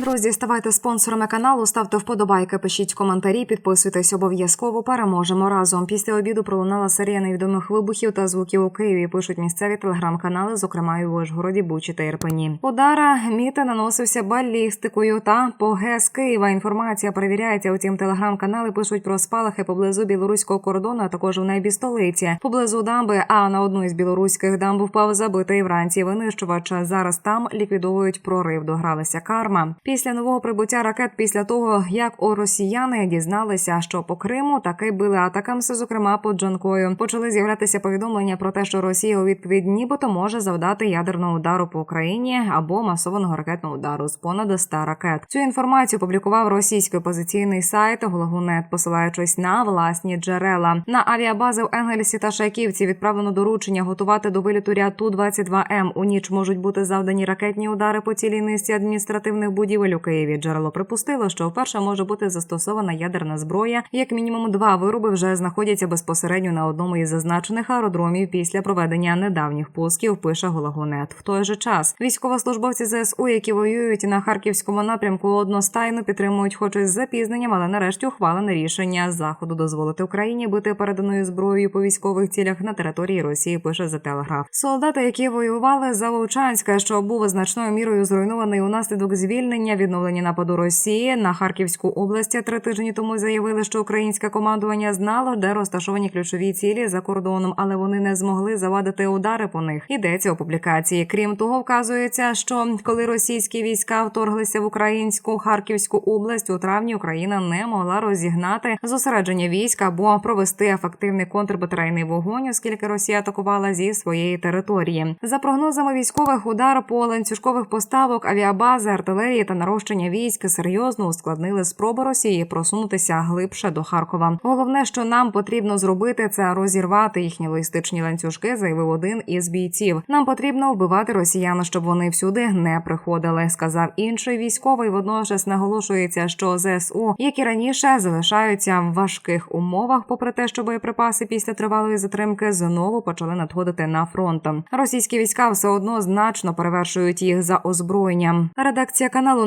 Друзі, ставайте спонсорами каналу, ставте вподобайки, пишіть коментарі, підписуйтесь обов'язково. Переможемо разом. Після обіду пролунала серія невідомих вибухів та звуків у Києві. Пишуть місцеві телеграм-канали, зокрема і у Вишгороді, Бучі та Ірпені. Удара міта наносився балістикою та по ГЕС Києва. Інформація перевіряється. Утім, телеграм-канали пишуть про спалахи поблизу білоруського кордону, а також у небі столиці. Поблизу дамби. А на одну із білоруських дамб впав забитий вранці винищувач. Зараз там ліквідовують прорив. Догралася карма. Після нового прибуття ракет, після того як у росіяни дізналися, що по Криму таки били атакамси, зокрема по Джанкою, почали з'являтися повідомлення про те, що Росія у відповідь нібито може завдати ядерного удару по Україні або масованого ракетного удару з понад 100 ракет. Цю інформацію публікував російський опозиційний сайт Головнет, посилаючись на власні джерела. На авіабази в Енгельсі та Шайківці відправлено доручення готувати до виліту ряд ту 22 м У ніч можуть бути завдані ракетні удари по цілій низці адміністративних будівель у Києві. Джерело припустило, що вперше може бути застосована ядерна зброя. Як мінімум два вироби вже знаходяться безпосередньо на одному із зазначених аеродромів після проведення недавніх пусків. Пише Гологонет. В той же час військовослужбовці ЗСУ, які воюють на харківському напрямку, одностайно підтримують, хоч і з запізненням, але нарешті ухвалене рішення заходу дозволити Україні бити переданою зброєю по військових цілях на території Росії. Пише за телеграф. Солдати, які воювали за Вовчанська, що був значною мірою зруйнований унаслідок звільнення відновлення нападу Росії на Харківську область. Три тижні тому заявили, що українське командування знало, де розташовані ключові цілі за кордоном, але вони не змогли завадити удари по них. Йдеться у публікації. Крім того, вказується, що коли російські війська вторглися в українську Харківську область у травні, Україна не могла розігнати зосередження військ або провести ефективний контрбатарейний вогонь, оскільки Росія атакувала зі своєї території. За прогнозами військових удар по ланцюжкових поставок, авіабази, артилерії та нарощення військ серйозно ускладнили спроби Росії просунутися глибше до Харкова. Головне, що нам потрібно зробити, це розірвати їхні логістичні ланцюжки, заявив один із бійців. Нам потрібно вбивати росіян, щоб вони всюди не приходили, сказав інший військовий. Водночас наголошується, що ЗСУ, як і раніше, залишаються в важких умовах, попри те, що боєприпаси після тривалої затримки знову почали надходити на фронт. Російські війська все одно значно перевершують їх за озброєнням. Редакція каналу